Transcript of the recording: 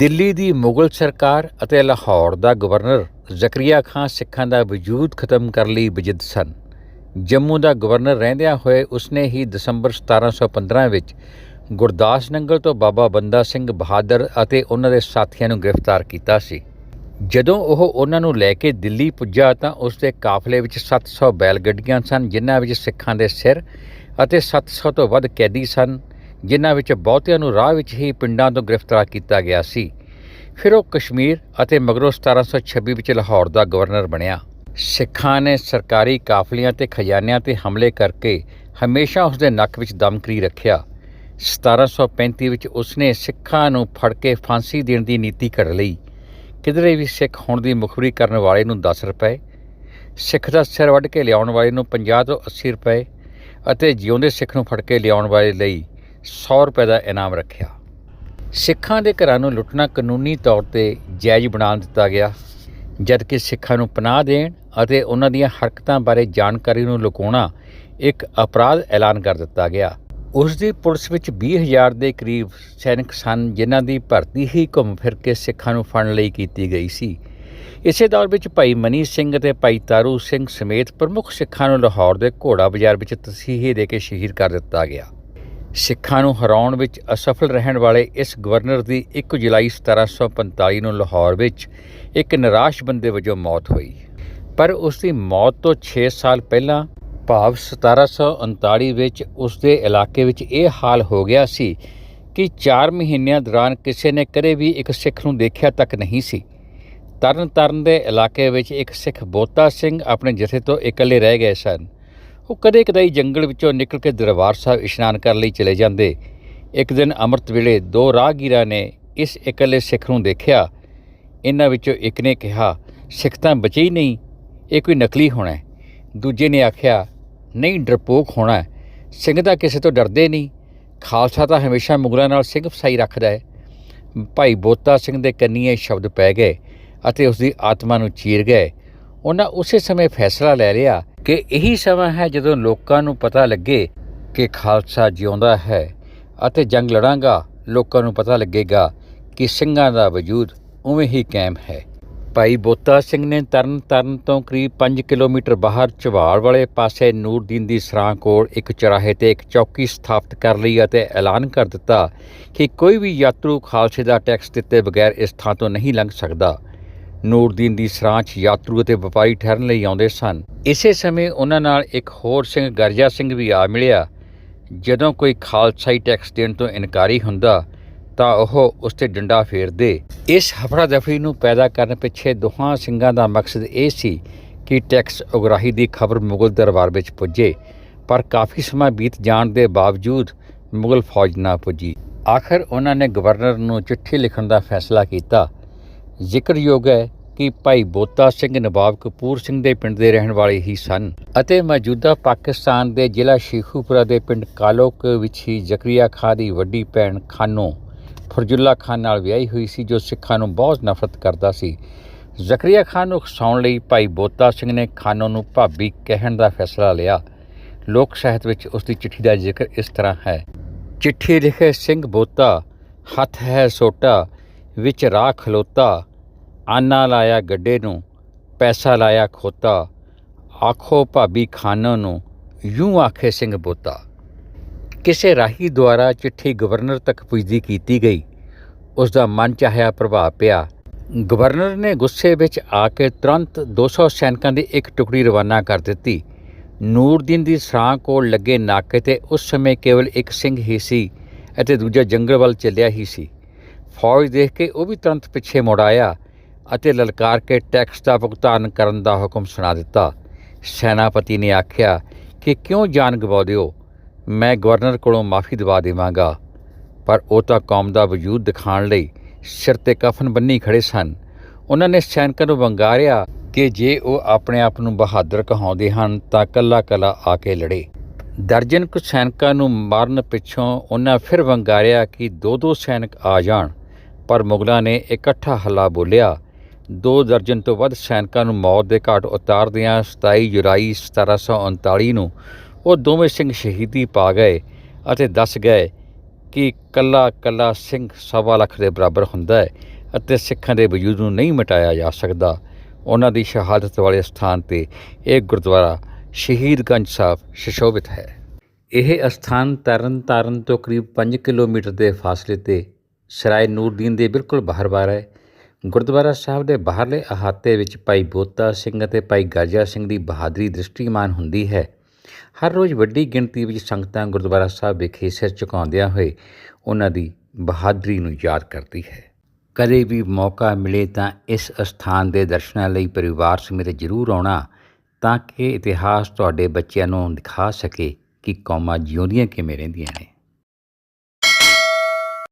ਦਿੱਲੀ ਦੀ ਮੁਗਲ ਸਰਕਾਰ ਅਤੇ ਲਾਹੌਰ ਦਾ ਗਵਰਨਰ ਜ਼ਕਰੀਆ ਖਾਨ ਸਿੱਖਾਂ ਦਾ ਵਜੂਦ ਖਤਮ ਕਰਨ ਲਈ ਵਿਜਿੱਤ ਸਨ। ਜੰਮੂ ਦਾ ਗਵਰਨਰ ਰਹਿੰਦਿਆਂ ਹੋਏ ਉਸਨੇ ਹੀ ਦਸੰਬਰ 1715 ਵਿੱਚ ਗੁਰਦਾਸ ਨੰਗਲ ਤੋਂ ਬਾਬਾ ਬੰਦਾ ਸਿੰਘ ਬਹਾਦਰ ਅਤੇ ਉਹਨਾਂ ਦੇ ਸਾਥੀਆਂ ਨੂੰ ਗ੍ਰਿਫਤਾਰ ਕੀਤਾ ਸੀ। ਜਦੋਂ ਉਹ ਉਹਨਾਂ ਨੂੰ ਲੈ ਕੇ ਦਿੱਲੀ ਪੁੱਜਾ ਤਾਂ ਉਸ ਦੇ ਕਾਫਲੇ ਵਿੱਚ 700 ਬੈਲ ਗੱਡੀਆਂ ਸਨ, ਜਿਨ੍ਹਾਂ ਵਿੱਚ ਸਿੱਖਾਂ ਦੇ ਸਿਰ ਅਤੇ 700 ਤੋਂ ਵੱਧ ਕੈਦੀ ਸਨ। ਜਿਨ੍ਹਾਂ ਵਿੱਚ ਬਹੁਤਿਆਂ ਨੂੰ ਰਾਹ ਵਿੱਚ ਹੀ ਪਿੰਡਾਂ ਤੋਂ ਗ੍ਰਿਫਤਾਰ ਕੀਤਾ ਗਿਆ ਸੀ। ਫਿਰ ਉਹ ਕਸ਼ਮੀਰ ਅਤੇ ਮਗਰੋਂ 1726 ਵਿੱਚ ਲਾਹੌਰ ਦਾ ਗਵਰਨਰ ਬਣਿਆ। ਸਿੱਖਾਂ ਨੇ ਸਰਕਾਰੀ ਕਾਫਲਿਆਂ ਤੇ ਖਜ਼ਾਨਿਆਂ ਤੇ ਹਮਲੇ ਕਰਕੇ ਹਮੇਸ਼ਾ ਉਸ ਦੇ ਨੱਕ ਵਿੱਚ ਦਮ ਕਰੀ ਰੱਖਿਆ 1735 ਵਿੱਚ ਉਸਨੇ ਸਿੱਖਾਂ ਨੂੰ ਫੜ ਕੇ ਫਾਂਸੀ ਦੇਣ ਦੀ ਨੀਤੀ ਘੜ ਲਈ। ਕਿਧਰੇ ਵੀ ਸਿੱਖ ਹੋਣ ਦੀ ਮੁਖਬਰੀ ਕਰਨ ਵਾਲੇ ਨੂੰ 10 ਰੁਪਏ, ਸਿੱਖ ਦਾ ਸਿਰ ਵੱਢ ਕੇ ਲਿਆਉਣ ਵਾਲੇ ਨੂੰ 50 ਤੋਂ 80 ਰੁਪਏ ਅਤੇ ਜਿਉਂਦੇ ਸਿੱਖ ਨੂੰ ਫੜ ਕੇ ਲਿਆਉਣ ਵਾਲੇ ਲਈ 100 ਰੁਪਏ ਦਾ ਇਨਾਮ ਰੱਖਿਆ। ਸਿੱਖਾਂ ਦੇ ਘਰਾਂ ਨੂੰ ਲੁੱਟਣਾ ਕਾਨੂੰਨੀ ਤੌਰ ਤੇ ਜਾਇਜ਼ ਬਣਾ ਦਿੱਤਾ ਗਿਆ, ਜਦਕਿ ਸਿੱਖਾਂ ਨੂੰ ਪਨਾਹ ਦੇਣ ਅਤੇ ਉਹਨਾਂ ਦੀਆਂ ਹਰਕਤਾਂ ਬਾਰੇ ਜਾਣਕਾਰੀ ਨੂੰ ਲੁਕਾਉਣਾ ਇੱਕ ਅਪਰਾਧ ਐਲਾਨ ਕਰ ਦਿੱਤਾ ਗਿਆ। ਉਸ ਦੀ ਪੁਲਿਸ ਵਿੱਚ 20000 ਦੇ ਕਰੀਬ ਸੈਨਿਕ ਸਨ, ਜਿਨ੍ਹਾਂ ਦੀ ਭਰਤੀ ਹੀ ਘੁੰਮ ਫਿਰ ਕੇ ਸਿੱਖਾਂ ਨੂੰ ਫੜਨ ਲਈ ਕੀਤੀ ਗਈ ਸੀ। ਇਸੇ ਦੌਰ ਵਿੱਚ ਭਾਈ ਮਨੀ ਸਿੰਘ ਅਤੇ ਭਾਈ ਤਾਰੂ ਸਿੰਘ ਸਮੇਤ ਪ੍ਰਮੁੱਖ ਸਿੱਖਾਂ ਨੂੰ ਲਾਹੌਰ ਦੇ ਘੋੜਾ ਬਾਜ਼ਾਰ ਵਿੱਚ ਤਸੀਹੇ ਦੇ ਕੇ ਸ਼ਹੀਦ ਕਰ ਦਿੱਤਾ ਗਿਆ। ਸਿੱਖਾਂ ਨੂੰ ਹਰਾਉਣ ਵਿੱਚ ਅਸਫਲ ਰਹਿਣ ਵਾਲੇ ਇਸ ਗਵਰਨਰ ਦੀ 1 ਜੁਲਾਈ 1745 ਨੂੰ ਲਾਹੌਰ ਵਿੱਚ ਇੱਕ ਨਿਰਾਸ਼ ਬੰਦੇ ਵਜੋਂ ਮੌਤ ਹੋਈ। ਪਰ ਉਸ ਦੀ ਮੌਤ ਤੋਂ 6 ਸਾਲ ਪਹਿਲਾਂ ਭਾਵ 1739 ਵਿੱਚ ਉਸ ਦੇ ਇਲਾਕੇ ਵਿੱਚ ਇਹ ਹਾਲ ਹੋ ਗਿਆ ਸੀ ਕਿ 4 ਮਹੀਨਿਆਂ ਦੌਰਾਨ ਕਿਸੇ ਨੇ ਕਦੇ ਵੀ ਇੱਕ ਸਿੱਖ ਨੂੰ ਦੇਖਿਆ ਤੱਕ ਨਹੀਂ ਸੀ। ਤਰਨ ਤਾਰਨ ਦੇ ਇਲਾਕੇ ਵਿੱਚ ਇੱਕ ਸਿੱਖ ਬੋਤਾ ਸਿੰਘ ਆਪਣੇ ਜਥੇ ਤੋਂ ਇਕੱਲੇ ਰਹਿ ਗਏ ਸਨ। ਉਹ ਕਦੇ ਕਦਾਈ ਜੰਗਲ ਵਿੱਚੋਂ ਨਿਕਲ ਕੇ ਦਰਬਾਰ ਸਾਹਿਬ ਇਸ਼ਨਾਨ ਕਰਨ ਲਈ ਚਲੇ ਜਾਂਦੇ। ਇੱਕ ਦਿਨ ਅੰਮ੍ਰਿਤ ਵੇਲੇ ਦੋ ਰਾਹਗੀਰਾਂ ਨੇ ਇਸ ਇਕੱਲੇ ਸਿੱਖ ਨੂੰ ਦੇਖਿਆ। ਇਹਨਾਂ ਵਿੱਚੋਂ ਇੱਕ ਨੇ ਕਿਹਾ, ਸਿੱਖ ਤਾਂ ਬਚੇ ਹੀ ਨਹੀਂ, ਇਹ ਕੋਈ ਨਕਲੀ ਹੋਣਾ ਹੈ। ਦੂਜੇ ਨੇ ਆਖਿਆ, ਨਹੀਂ, ਡਰਪੋਕ ਹੋਣਾ ਸਿੰਘ ਤਾਂ ਕਿਸੇ ਤੋਂ ਡਰਦੇ ਨਹੀਂ। ਖਾਲਸਾ ਤਾਂ ਹਮੇਸ਼ਾ ਮੁਗਲਾਂ ਨਾਲ ਸਿੰਘ ਫਸਾਈ ਰੱਖਦਾ ਹੈ। ਭਾਈ ਬੋਤਾ ਸਿੰਘ ਦੇ ਕੰਨੀਏ ਸ਼ਬਦ ਪੈ ਗਏ ਅਤੇ ਉਸ ਦੀ ਆਤਮਾ ਨੂੰ ਚੀਰ ਗਏ। ਉਹਨਾਂ ਉਸੇ ਸਮੇਂ ਫੈਸਲਾ ਲੈ ਲਿਆ ਕਿ ਇਹੀ ਸਮਾਂ ਹੈ ਜਦੋਂ ਲੋਕਾਂ ਨੂੰ ਪਤਾ ਲੱਗੇ ਕਿ ਖਾਲਸਾ ਜਿਉਂਦਾ ਹੈ ਅਤੇ ਜੰਗ ਲੜਾਂਗਾ, ਲੋਕਾਂ ਨੂੰ ਪਤਾ ਲੱਗੇਗਾ ਕਿ ਸਿੰਘਾਂ ਦਾ ਵਜੂਦ ਉਵੇਂ ਹੀ ਕਾਇਮ ਹੈ। ਭਾਈ ਬੋਤਾ ਸਿੰਘ ਨੇ ਤਰਨ ਤਰਨ ਤੋਂ ਕਰੀਬ 5 ਕਿਲੋਮੀਟਰ ਬਾਹਰ ਚਵਾਲ ਵਾਲੇ ਪਾਸੇ ਨੂਰਦੀਨ ਦੀ ਸਰਾਂ ਕੋਲ ਇੱਕ ਚਰਾਹੇ ਤੇ ਇੱਕ ਚੌਕੀ ਸਥਾਪਿਤ ਕਰ ਲਈ ਅਤੇ ਐਲਾਨ ਕਰ ਦਿੱਤਾ ਕਿ ਕੋਈ ਵੀ ਯਾਤਰੂ ਖਾਲਸੇ ਦਾ ਟੈਕਸ ਦਿੱਤੇ ਬਗੈਰ ਇਸ ਥਾਂ ਤੋਂ ਨਹੀਂ ਲੰਘ ਸਕਦਾ। ਨੂਰਦੀਨ ਦੀ ਸਰਾਂ 'ਚ ਯਾਤਰੂ ਅਤੇ ਵਪਾਰੀ ਠਹਿਰਨ ਲਈ ਆਉਂਦੇ ਸਨ। ਇਸੇ ਸਮੇਂ ਉਹਨਾਂ ਨਾਲ ਇੱਕ ਹੋਰ ਸਿੰਘ ਗਰਜਾ ਸਿੰਘ ਵੀ ਆ ਮਿਲਿਆ। ਜਦੋਂ ਕੋਈ ਖਾਲਸਾਈ ਟੈਕਸ ਦੇਣ ਤੋਂ ਇਨਕਾਰੀ ਹੁੰਦਾ, ਤਾਂ ਉਹ ਉਸ ਤੇ ਡੰਡਾ ਫੇਰਦੇ। ਇਸ ਹਫੜਾ ਦਫੜੀ ਨੂੰ ਪੈਦਾ ਕਰਨ ਪਿੱਛੇ ਦੋਹਾਂ ਸਿੰਘਾਂ ਦਾ ਮਕਸਦ ਇਹ ਸੀ ਕਿ ਟੈਕਸ ਉਗਰਾਹੀ ਦੀ ਖਬਰ ਮੁਗਲ ਦਰਬਾਰ ਵਿੱਚ ਪੁੱਜੇ, ਪਰ ਕਾਫੀ ਸਮਾਂ ਬੀਤ ਜਾਣ ਦੇ ਬਾਵਜੂਦ ਮੁਗਲ ਫੌਜ ਨਾ ਪੁੱਜੀ। ਆਖਰ ਉਹਨਾਂ ਨੇ ਗਵਰਨਰ ਨੂੰ ਚਿੱਠੀ ਲਿਖਣ ਦਾ ਫੈਸਲਾ ਕੀਤਾ। ਜ਼ਿਕਰਯੋਗ ਹੈ ਕਿ ਭਾਈ ਬੋਤਾ ਸਿੰਘ ਨਵਾਬ ਕਪੂਰ ਸਿੰਘ ਦੇ ਪਿੰਡ ਦੇ ਰਹਿਣ ਵਾਲੇ ਹੀ ਸਨ ਅਤੇ ਮੌਜੂਦਾ ਪਾਕਿਸਤਾਨ ਦੇ ਜ਼ਿਲ੍ਹਾ ਸ਼ੇਖੂਪੁਰਾ ਦੇ ਪਿੰਡ ਕਾਲੋਕ ਵਿੱਚ ਹੀ ਜ਼ਕਰੀਆ ਖਾਨ ਦੀ ਵੱਡੀ ਭੈਣ ਖਾਨੋ ਫਰਜੁੱਲਾ ਖਾਨ ਨਾਲ ਵਿਆਹੀ ਹੋਈ ਸੀ, ਜੋ ਸਿੱਖਾਂ ਨੂੰ ਬਹੁਤ ਨਫ਼ਰਤ ਕਰਦਾ ਸੀ। ਜ਼ਕਰੀਆ ਖਾਨ ਨੂੰ ਉਕਸਾਉਣ ਲਈ ਭਾਈ ਬੋਤਾ ਸਿੰਘ ਨੇ ਖਾਨੋ ਨੂੰ ਭਾਬੀ ਕਹਿਣ ਦਾ ਫੈਸਲਾ ਲਿਆ। ਲੋਕ ਸਾਹਿਤ ਵਿੱਚ ਉਸ ਦੀ ਚਿੱਠੀ ਦਾ ਜ਼ਿਕਰ ਇਸ ਤਰ੍ਹਾਂ ਹੈ। ਚਿੱਠੀ ਲਿਖੇ ਸਿੰਘ ਬੋਤਾ, ਹੱਥ ਹੈ ਸੋਟਾ, ਵਿੱਚ ਰਾਹ ਖਲੋਤਾ ਆਨਾ ਲਾਇਆ ਗੱਡੇ ਨੂੰ, ਪੈਸਾ ਲਾਇਆ ਖੋਤਾ, ਆਖੋ ਭਾਬੀ ਖਾਨੋ ਨੂੰ ਯੂੰ ਆਖੇ ਸਿੰਘ ਬੋਤਾ। ਕਿਸੇ ਰਾਹੀ ਦੁਆਰਾ ਚਿੱਠੀ ਗਵਰਨਰ ਤੱਕ ਪੁੱਜਦੀ ਕੀਤੀ ਗਈ। ਉਸ ਦਾ ਮਨ ਚਾਹਿਆ ਪ੍ਰਭਾਵ ਪਿਆ। ਗਵਰਨਰ ਨੇ ਗੁੱਸੇ ਵਿੱਚ ਆ ਕੇ ਤੁਰੰਤ 200 ਸੈਨਿਕਾਂ ਦੀ ਇੱਕ ਟੁਕੜੀ ਰਵਾਨਾ ਕਰ ਦਿੱਤੀ। ਨੂਰਦੀਨ ਦੀ ਸਰਾਂ ਕੋਲ ਲੱਗੇ ਨਾਕੇ ਤੇ ਉਸ ਸਮੇਂ ਕੇਵਲ ਇੱਕ ਸਿੰਘ ਹੀ ਸੀ ਅਤੇ ਦੂਜਾ ਜੰਗਲ ਵੱਲ ਚੱਲਿਆ ਹੀ ਸੀ। ਫੌਜ ਦੇਖ ਕੇ ਉਹ ਵੀ ਤੁਰੰਤ ਪਿੱਛੇ ਮੁੜ ਆਇਆ। ਅਤੇ ਲਲਕਾਰ ਕੇ ਟੈਕਸ ਦਾ ਭੁਗਤਾਨ ਕਰਨ ਦਾ ਹੁਕਮ ਸੁਣਾ ਦਿੱਤਾ। ਸੈਨਾਪਤੀ ਨੇ ਆਖਿਆ ਕਿ ਕਿਉਂ ਜਾਨ ਗਵਾਉਂਦੇ ਹੋ ਮੈਂ ਗਵਰਨਰ ਕੋਲੋਂ ਮਾਫੀ ਦਿਵਾ ਦੇਵਾਂਗਾ। ਪਰ ਉਹ ਤਾਂ ਕੌਮ ਦਾ ਵਜੂਦ ਦਿਖਾਉਣ ਲਈ ਸਿਰ ਤੇ ਕਫਨ ਬੰਨੀ ਖੜੇ ਸਨ। ਉਹਨਾਂ ਨੇ ਸੈਨਿਕਾਂ ਨੂੰ ਵੰਗਾਰਿਆ ਕਿ ਜੇ ਉਹ ਆਪਣੇ ਆਪ ਨੂੰ ਬਹਾਦਰ ਕਹਾਉਂਦੇ ਹਨ ਤਾਂ ਕੱਲਾ ਕੱਲਾ ਆ ਕੇ ਲੜੇ। ਦਰਜਨ ਕੁ ਸੈਨਿਕਾਂ ਨੂੰ ਮਾਰਨ ਪਿੱਛੋਂ ਉਹਨਾਂ ਫਿਰ ਵੰਗਾਰਿਆ ਕਿ ਦੋ ਦੋ ਸੈਨਿਕ ਆ ਜਾਣ, ਪਰ ਮੁਗਲਾਂ ਨੇ ਇਕੱਠਾ ਹੱਲਾ ਬੋਲਿਆ ਦੋ ਦਰਜਨ ਤੋਂ ਵੱਧ ਸੈਨਿਕਾਂ ਨੂੰ ਮੌਤ ਦੇ ਘਾਟ ਉਤਾਰਦਿਆਂ 27 ਜੁਲਾਈ 1739 ਨੂੰ ਉਹ ਦੋਵੇਂ ਸਿੰਘ ਸ਼ਹੀਦੀ ਪਾ ਗਏ ਅਤੇ ਦੱਸ ਗਏ ਕਿ ਕੱਲਾ ਕੱਲਾ ਸਿੰਘ ਸਵਾ ਲੱਖ ਦੇ ਬਰਾਬਰ ਹੁੰਦਾ ਹੈ ਅਤੇ ਸਿੱਖਾਂ ਦੇ ਵਜੂਦ ਨੂੰ ਨਹੀਂ ਮਿਟਾਇਆ ਜਾ ਸਕਦਾ। ਉਹਨਾਂ ਦੀ ਸ਼ਹਾਦਤ ਵਾਲੇ ਸਥਾਨ ਤੇ ਇਹ ਗੁਰਦੁਆਰਾ ਸ਼ਹੀਦਗੰਜ ਸਾਹਿਬ ਸ਼ਸ਼ੋਭਿਤ ਹੈ। ਇਹ ਅਸਥਾਨ ਤਰਨ ਤਾਰਨ ਤੋਂ ਕਰੀਬ 5 ਕਿਲੋਮੀਟਰ ਦੇ ਫਾਸਲੇ ਤੇ ਸਰਾਏ ਨੂਰਦੀਨ ਦੇ ਬਿਲਕੁਲ ਬਾਹਰ-ਬਾਹਰ ਹੈ। ਗੁਰਦੁਆਰਾ ਸਾਹਿਬ ਦੇ ਬਾਹਰਲੇ ਅਹਾਤੇ ਵਿੱਚ ਭਾਈ ਬੋਤਾ ਸਿੰਘ ਅਤੇ ਭਾਈ ਗਾਜਾ ਸਿੰਘ ਦੀ ਬਹਾਦਰੀ ਦ੍ਰਿਸ਼ਟੀਮਾਨ ਹੁੰਦੀ ਹੈ। ਹਰ ਰੋਜ਼ ਵੱਡੀ ਗਿਣਤੀ ਵਿੱਚ ਸੰਗਤਾਂ ਗੁਰਦੁਆਰਾ ਸਾਹਿਬ ਵਿਖੇ ਸਿਰ ਝੁਕਾਉਂਦਿਆਂ ਹੋਏ ਉਹਨਾਂ ਦੀ ਬਹਾਦਰੀ ਨੂੰ ਯਾਦ ਕਰਦੀ ਹੈ। ਕਦੇ ਵੀ ਮੌਕਾ ਮਿਲੇ ਤਾਂ ਇਸ ਅਸਥਾਨ ਦੇ ਦਰਸ਼ਨਾਂ ਲਈ ਪਰਿਵਾਰ ਸਮੇਤ ਜ਼ਰੂਰ ਆਉਣਾ ਤਾਂ ਕਿ ਇਤਿਹਾਸ ਤੁਹਾਡੇ ਬੱਚਿਆਂ ਨੂੰ ਦਿਖਾ ਸਕੇ ਕਿ ਕੌਮਾਂ ਜਿਉਂਦੀਆਂ ਕਿਵੇਂ ਰਹਿੰਦੀਆਂ ਨੇ।